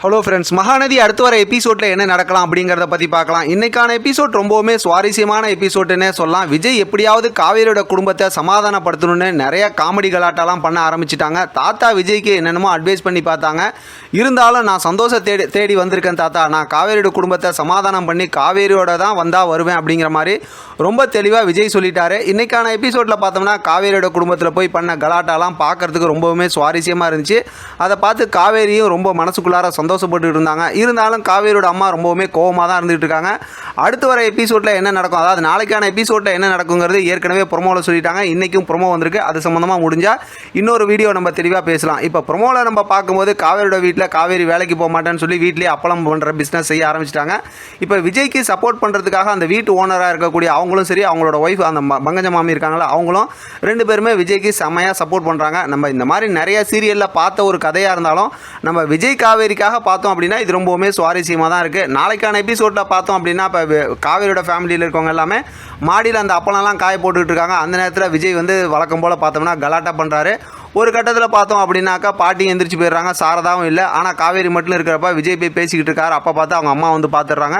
Hello friends Mahanadi அடுத்து வர எபிசோடில் என்ன நடக்கலாம் அப்படிங்கிறத பற்றி பார்க்கலாம். இன்னைக்கான எபிசோட் ரொம்பவுமே சுவாரஸ்யமான எபிசோடுன்னே சொல்லலாம். விஜய் எப்படியாவது காவேரியோட குடும்பத்தை சமாதானப்படுத்தணும்னு நிறைய காமெடி கலாட்டெல்லாம் பண்ண ஆரம்பிச்சிட்டாங்க. தாத்தா விஜய்க்கு என்னென்னமோ அட்வைஸ் பண்ணி பார்த்தாங்க. இருந்தாலும் நான் சந்தோஷ தேடி தேடி வந்திருக்கேன் தாத்தா. நான் காவேரியோட குடும்பத்தை சமாதானம் பண்ணி காவேரியோட தான் வந்தால் வருவேன் அப்படிங்கிற மாதிரி ரொம்ப தெளிவாக விஜய் சொல்லிட்டாரு. இன்னைக்கான எபிசோடில் பார்த்தோம்னா காவேரியோட குடும்பத்தில் போய் பண்ண கலாட்டாலாம் பார்க்கறதுக்கு ரொம்பவுமே சுவாரஸ்யமாக இருந்துச்சு. அதை பார்த்து காவேரியும் ரொம்ப மனசுக்குள்ளார சந்தோஷப்பட்டு இருந்தாங்க இருந்தாலும் காவேரியோட அம்மா ரொம்பவுமே கோவமாக தான் இருந்துகிட்டு இருக்காங்க அடுத்து வர எபிசோடில் என்ன நடக்கும்? அதாவது நாளைக்கான எபிசோடில் என்ன நடக்குங்கிறது ஏற்கனவே ப்ரொமோவில் சொல்லிட்டாங்க. இன்றைக்கும் ப்ரொமோ வந்திருக்கு. அது சம்மந்தமாக முடிஞ்சால் இன்னொரு வீடியோ நம்ம தெளிவாக பேசலாம். இப்போ ப்ரொமோவில் நம்ம பார்க்கும்போது காவேரியோட வீட்டில் காவேரி வேலைக்கு போக மாட்டேன்னு சொல்லி வீட்லேயே அப்பளம் பண்ணுற பிஸ்னஸ் செய்ய ஆரம்பிச்சிட்டாங்க. இப்போ விஜய்க்கு சப்போர்ட் பண்ணுறதுக்காக அந்த வீட்டு ஓனராக இருக்கக்கூடிய அவங்களும் சரி அவங்களோட ஒய்ஃப் அந்த ம- மாமி இருக்காங்களா அவங்களும் ரெண்டு பேருமே விஜய்க்கு செம்மையாக சப்போர்ட் பண்ணுறாங்க நம்ம இந்த மாதிரி நிறைய சீரியலில் பார்த்த ஒரு கதையாக இருந்தாலும் நம்ம விஜய் காவேரிக்காக பார்த்தோம் அப்படின்னா இது ரொம்பவுமே சுவாரஸ்யமாக தான் இருக்குது நாளைக்கான எபிசோடில் பார்த்தோம் அப்படின்னா இப்போ காவேரியோட ஃபேமிலியில் இருக்கவங்க எல்லாமே மாடியில் அந்த அப்பளம்லாம் காய போட்டுக்கிட்டு இருக்காங்க. அந்த நேரத்தில் விஜய் வந்து வழக்கம் போல் பார்த்தோம்னா கலாட்டா பண்ணுறாரு ஒரு கட்டத்தில் பார்த்தோம் அப்படின்னாக்கா பாட்டி எந்திரிச்சு போயிடுறாங்க. சாரதாவும் இல்லை. ஆனால் காவேரி மட்டும் இருக்கிறப்ப விஜய் போய் பேசிக்கிட்டு இருக்காரு. அப்போ பார்த்து அவங்க அம்மா வந்து பார்த்துடுறாங்க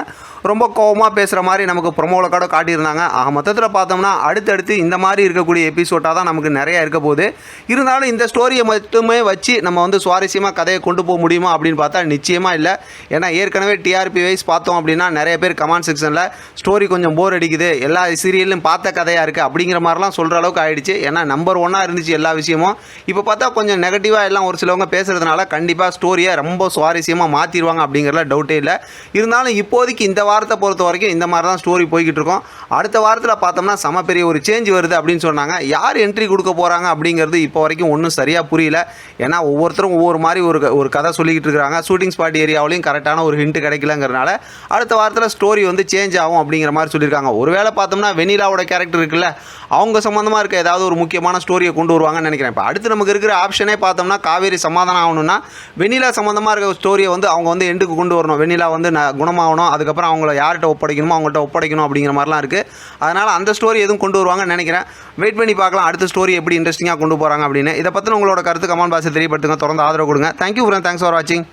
ரொம்ப கோவமாக பேசுகிற மாதிரி நமக்கு ப்ரொமோவில் கூட காட்டியிருந்தாங்க. ஆக மொத்தத்தில் பார்த்தோம்னா அடுத்தடுத்து இந்த மாதிரி இருக்கக்கூடிய எபிசோட்டாக தான் நமக்கு நிறையா இருக்க போகுது. இருந்தாலும் இந்த ஸ்டோரியை மட்டுமே வச்சு நம்ம வந்து சுவாரஸ்யமாக கதையை கொண்டு போக முடியுமா அப்படின்னு பார்த்தா நிச்சயமாக இல்லை. ஏன்னா ஏற்கனவே டிஆர்பி வைஸ் பார்த்தோம் அப்படின்னா நிறைய பேர் கமெண்ட் செக்ஷனில் ஸ்டோரி கொஞ்சம் போர் அடிக்குது. எல்லா சீரியலும் பார்த்த கதையாக இருக்குது அப்படிங்கிற மாதிரிலாம் சொல்கிற அளவுக்கு ஆயிடுச்சு. ஏன்னா நம்பர் ஒன்னாக இருந்துச்சு எல்லா விஷயமும். இப்போ பார்த்தா கொஞ்சம் நெகட்டிவாக எல்லாம் ஒரு சிலவங்க பேசுகிறதுனால கண்டிப்பாக ஸ்டோரியை ரொம்ப சுவாரஸ்யமாக மாற்றிடுவாங்க அப்படிங்கிறதுல டவுட்டே இல்லை. இருந்தாலும் இப்போதைக்கு இந்த வாரம் வாரத்தை பொறுத்த வரைக்கும் இந்த மாதிரி தான் ஸ்டோரி போய்கிட்டு இருக்கோம் அடுத்த வாரத்தில் பார்த்தோம்னா செம பெரிய ஒரு சேஞ்ச் வருது அப்படின்னு சொன்னாங்க. யார் என்ட்ரி கொடுக்க போகிறாங்க அப்படிங்கிறது இப்போ வரைக்கும் ஒன்றும் சரியாக புரியல. ஏன்னா ஒவ்வொருத்தரும் ஒவ்வொரு மாதிரி ஒரு க- ஒரு கதை சொல்லிக்கிட்டு இருக்கிறாங்க. ஷூட்டிங் ஸ்பாட் ஏரியாவிலையும் கரெக்டான ஒரு ஹிண்ட் கிடைக்கலங்கிறனால அடுத்த வாரத்தில் ஸ்டோரி வந்து சேஞ்ச் ஆகும் அப்படிங்கிற மாதிரி சொல்லியிருக்காங்க. ஒருவேளை பார்த்தோம்னா வெனிலாவோட கேரக்டர் இருக்குல்ல அவங்க சம்மந்தமாக இருக்க ஏதாவது ஒரு முக்கியமான ஸ்டோரியை கொண்டு வருவாங்கன்னு நினைக்கிறேன். இப்போ அடுத்து நமக்கு இருக்கிற ஆப்ஷனே பார்த்தோம்னா காவேரி சமாதானம் ஆகணும்னா வெண்ணிலா சம்மந்தமாக இருக்க ஸ்டோரியை வந்து அவங்க வந்து எண்டுக்கு கொண்டு வரணும். வெண்ணிலா வந்து குணமாகணும். அதுக்கப்புறம் அவங்க அவங்கள யார்கிட்ட ஒப்படைக்கணுமோ அவங்கள்ட்ட ஒப்படைக்கணும் அப்படிங்கிற மாதிரிலாம் இருக்குது அதனால் அந்த ஸ்டோரி எதுவும் கொண்டு வருவாங்கன்னு நினைக்கிறேன். வெயிட் பண்ணி பார்க்கலாம் அடுத்த ஸ்டோரி எப்படி இன்ட்ரெஸ்டிங்காக கொண்டு போகிறாங்க அப்படின்னு. இதை பற்றின உங்களோட கருத்து கமெண்ட் பாக்ஸில் தெரியப்படுத்துங்க. தொடர்ந்து ஆதரவு கொடுங்க. தேங்க்யூ ஃப்ரெண்ட் தேங்க்ஸ் ஃபார் வாட்சிங்